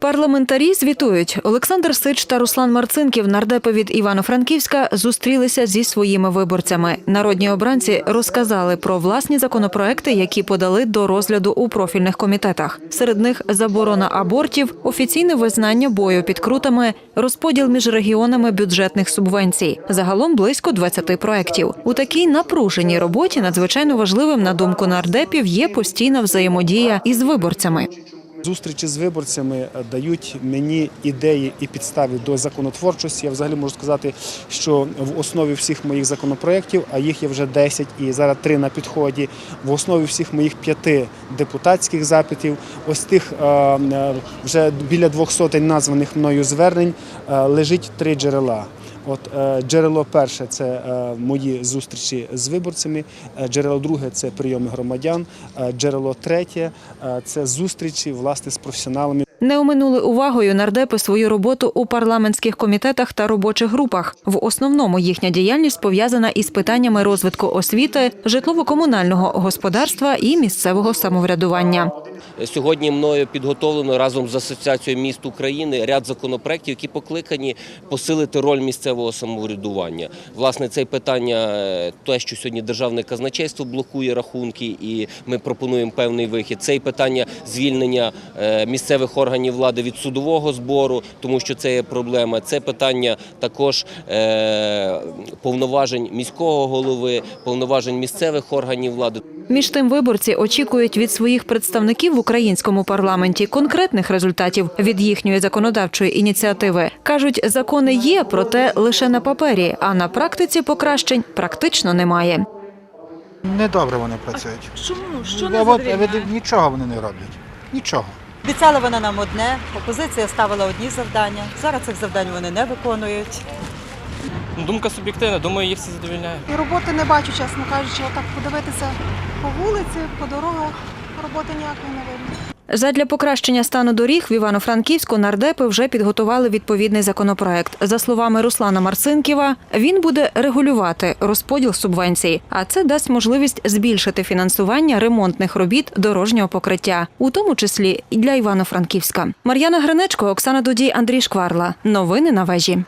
Парламентарі звітують. Олександр Сич та Руслан Марцинків, нардепи від Івано-Франківська, зустрілися зі своїми виборцями. Народні обранці розказали про власні законопроекти, які подали до розгляду у профільних комітетах. Серед них заборона абортів, офіційне визнання бою під крутами, розподіл між регіонами бюджетних субвенцій. Загалом близько 20 проєктів. У такій напруженій роботі надзвичайно важливим, на думку нардепів, є постійна взаємодія із виборцями. Зустрічі з виборцями дають мені ідеї і підстави до законотворчості. Я взагалі можу сказати, що в основі всіх моїх законопроєктів, а їх є вже 10 і зараз три на підході. В основі всіх моїх п'яти депутатських запитів, ось тих е, е, вже біля двох сотень названих мною звернень е, лежить три джерела. От е, джерело перше це е, мої зустрічі з виборцями. е, Джерело друге це прийоми громадян. Джерело третє це зустрічі власне з професіоналами. Не оминули увагою нардепи свою роботу у парламентських комітетах та робочих групах. В основному їхня діяльність пов'язана із питаннями розвитку освіти, житлово-комунального господарства і місцевого самоврядування. Сьогодні мною підготовлено разом з Асоціацією міст України ряд законопроєктів, які покликані посилити роль місцевого самоврядування. Власне, це питання, е, те, що сьогодні державне казначейство блокує рахунки, і ми пропонуємо певний вихід. Це питання звільнення е, місцевих органів влади від судового збору, тому що це є проблема. Це питання також е, повноважень міського голови, повноважень місцевих органів влади. Між тим, виборці очікують від своїх представників в українському парламенті конкретних результатів від їхньої законодавчої ініціативи. кажуть, закони є, проте лише на папері, а на практиці покращень практично немає. Недобре вони працюють. Чому? Що не от, Нічого вони не роблять. Нічого. Обіцяли вони нам одне, опозиція ставила одні завдання. Зараз цих завдань вони не виконують. Ну, Думка суб'єктивна, думаю, їх все задовільняє. І роботи не бачу, чесно кажучи, отак подивитися по вулиці, по дорогах, роботи ніякої не видно. Задля покращення стану доріг в Івано-Франківську нардепи вже підготували відповідний законопроект. За словами Руслана Марцинківа, він буде регулювати розподіл субвенцій, а це дасть можливість збільшити фінансування ремонтних робіт дорожнього покриття, у тому числі і для Івано-Франківська. Мар'яна Гринечко, Оксана Дудій, Андрій Шкварла. Новини на вежі.